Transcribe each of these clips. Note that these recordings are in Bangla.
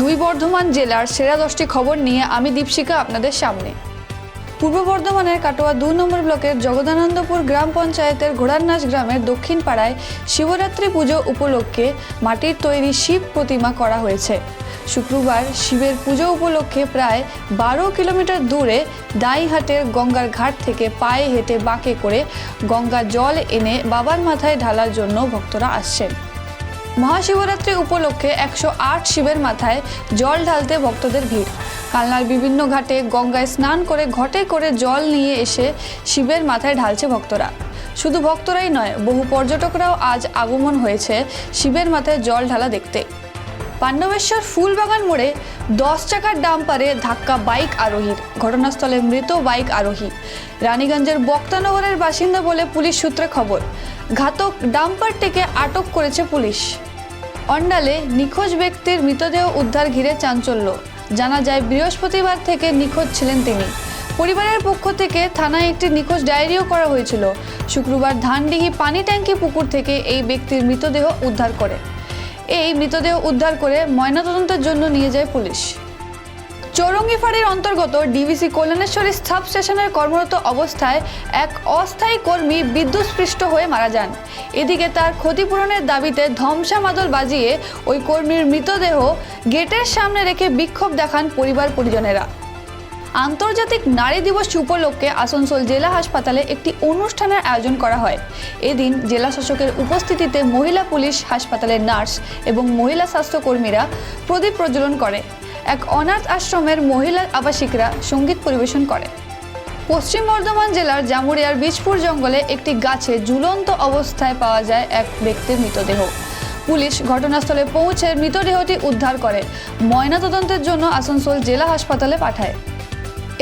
দুই বর্ধমান জেলার সেরা দশটি খবর নিয়ে আমি দীপশিকা আপনাদের সামনে। পূর্ব বর্ধমানের কাটোয়া দুই নম্বর ব্লকের জগদানন্দপুর গ্রাম পঞ্চায়েতের ঘোড়ারনাচ গ্রামের দক্ষিণ পাড়ায় শিবরাত্রি পুজো উপলক্ষে মাটির তৈরি শিব প্রতিমা করা হয়েছে। শুক্রবার শিবের পুজো উপলক্ষে প্রায় বারো কিলোমিটার দূরে দাইহাটের গঙ্গার ঘাট থেকে পায়ে হেঁটে বাঁকে করে গঙ্গা জল এনে বাবার মাথায় ঢালার জন্য ভক্তরা আসছেন। মহাশিবরাত্রি উপলক্ষে একশো আট শিবের মাথায় জল ঢালতে ভক্তদের ভিড়। কালনার বিভিন্ন ঘাটে গঙ্গায় স্নান করে ঘটে করে জল নিয়ে এসে শিবের মাথায় ঢালছে ভক্তরা। শুধু ভক্তরাই নয়, বহু পর্যটকরাও আজ আগমন হয়েছে শিবের মাথায় জল ঢালা দেখতে। পাণ্ডবেশ্বর ফুলবাগান মোড়ে দশ চাকার ডাম্পারে ধাক্কা বাইক আরোহীর ঘটনাস্থলে মৃত বাইক আরোহী। রানীগঞ্জের বক্তানগরের বাসিন্দা বলে পুলিশ সূত্রে খবর, ঘাতক ডাম্পারটিকে আটক করেছে পুলিশ। অন্ডালে নিখোঁজ ব্যক্তির মৃতদেহ উদ্ধার ঘিরে চাঞ্চল্য। জানা যায়, বৃহস্পতিবার থেকে নিখোঁজ ছিলেন তিনি। পরিবারের পক্ষ থেকে থানায় একটি নিখোঁজ ডায়েরিও করা হয়েছিল। শুক্রবার ধানডিহি পানি ট্যাঙ্কি পুকুর থেকে এই ব্যক্তির মৃতদেহ উদ্ধার করে। এই মৃতদেহ উদ্ধার করে ময়নাতদন্তের জন্য নিয়ে যায় পুলিশ। চৌরঙ্গি ফাঁড়ির অন্তর্গত ডিভিসি কল্যাণেশ্বরী সাব স্টেশনের কর্মরত অবস্থায় এক অস্থায়ী কর্মী বিদ্যুৎস্পৃষ্ট হয়ে মারা যান। এদিকে তার ক্ষতিপূরণের দাবিতে ধমসা মাদল বাজিয়ে ওই কর্মীর মৃতদেহ গেটের সামনে রেখে বিক্ষোভ দেখান পরিবার পরিজনেরা। আন্তর্জাতিক নারী দিবস উপলক্ষে আসানসোল জেলা হাসপাতালে একটি অনুষ্ঠানের আয়োজন করা হয়। এদিন জেলা শাসকের উপস্থিতিতে মহিলা পুলিশ, হাসপাতালের নার্স এবং মহিলা স্বাস্থ্যকর্মীরা প্রদীপ প্রজ্বলন করে। এক অনাথ আশ্রমের মহিলা আবাসিকরা সংগীত পরিবেশন করে। পশ্চিম বর্ধমান জেলার জামুরিয়ার বীজপুর জঙ্গলে একটি গাছে ঝুলন্ত অবস্থায় পাওয়া যায় এক ব্যক্তির মৃতদেহ। পুলিশ ঘটনাস্থলে পৌঁছে মৃতদেহটি উদ্ধার করে। ময়নাতদন্তের জন্য আসানসোল জেলা হাসপাতালে পাঠায়।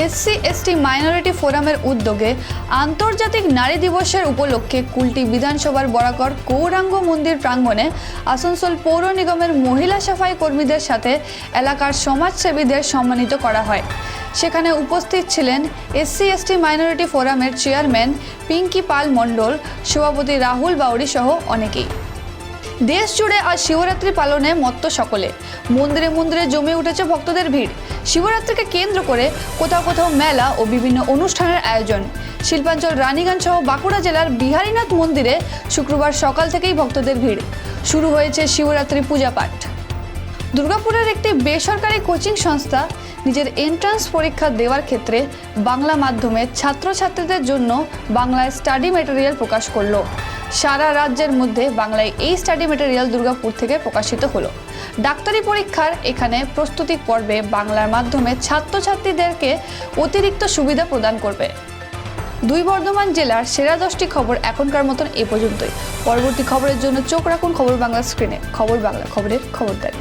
এসসি এসটি মাইনরিটি ফোরামের উদ্যোগে আন্তর্জাতিক নারী দিবসের উপলক্ষে কুলটি বিধানসভার বরাকর গৌরাঙ্গ মন্দির প্রাঙ্গণে আসানসোল পৌর নিগমের মহিলা সাফাই কর্মীদের সাথে এলাকার সমাজসেবীদের সম্মানিত করা হয়। সেখানে উপস্থিত ছিলেন এসসি এসটি মাইনরিটি ফোরামের চেয়ারম্যান পিঙ্কি পাল মণ্ডল, সভাপতি রাহুল বাউরি সহ অনেকেই। দেশ জুড়ে আজ শিবরাত্রি পালনে মত্ত সকলে। মন্দিরে মন্দিরে জমে উঠেছে ভক্তদের ভিড়। শিবরাত্রিকে কেন্দ্র করে কোথাও কোথাও মেলা ও বিভিন্ন অনুষ্ঠানের আয়োজন। শিল্পাঞ্চল রানীগঞ্জ সহ বাঁকুড়া জেলার বিহারীনাথ মন্দিরে শুক্রবার সকাল থেকেই ভক্তদের ভিড়। শুরু হয়েছে শিবরাত্রি পূজা পাঠ। দুর্গাপুরের একটি বেসরকারি কোচিং সংস্থা নিজের এন্ট্রান্স পরীক্ষা দেওয়ার ক্ষেত্রে বাংলা মাধ্যমে ছাত্রছাত্রীদের জন্য বাংলায় স্টাডি মেটেরিয়াল প্রকাশ করল। সারা রাজ্যের মধ্যে বাংলায় এই স্টাডি মেটেরিয়াল দুর্গাপুর থেকে প্রকাশিত হলো। ডাক্তারি পরীক্ষার এখানে প্রস্তুতি পর্বে বাংলার মাধ্যমে ছাত্রছাত্রীদেরকে অতিরিক্ত সুবিধা প্রদান করবে। দুই বর্ধমান জেলার সেরা দশটি খবর এখনকার মতন এ পর্যন্তই। পরবর্তী খবরের জন্য চোখ রাখুন খবর বাংলা স্ক্রিনে খবর বাংলা, খবরের খবরদারি।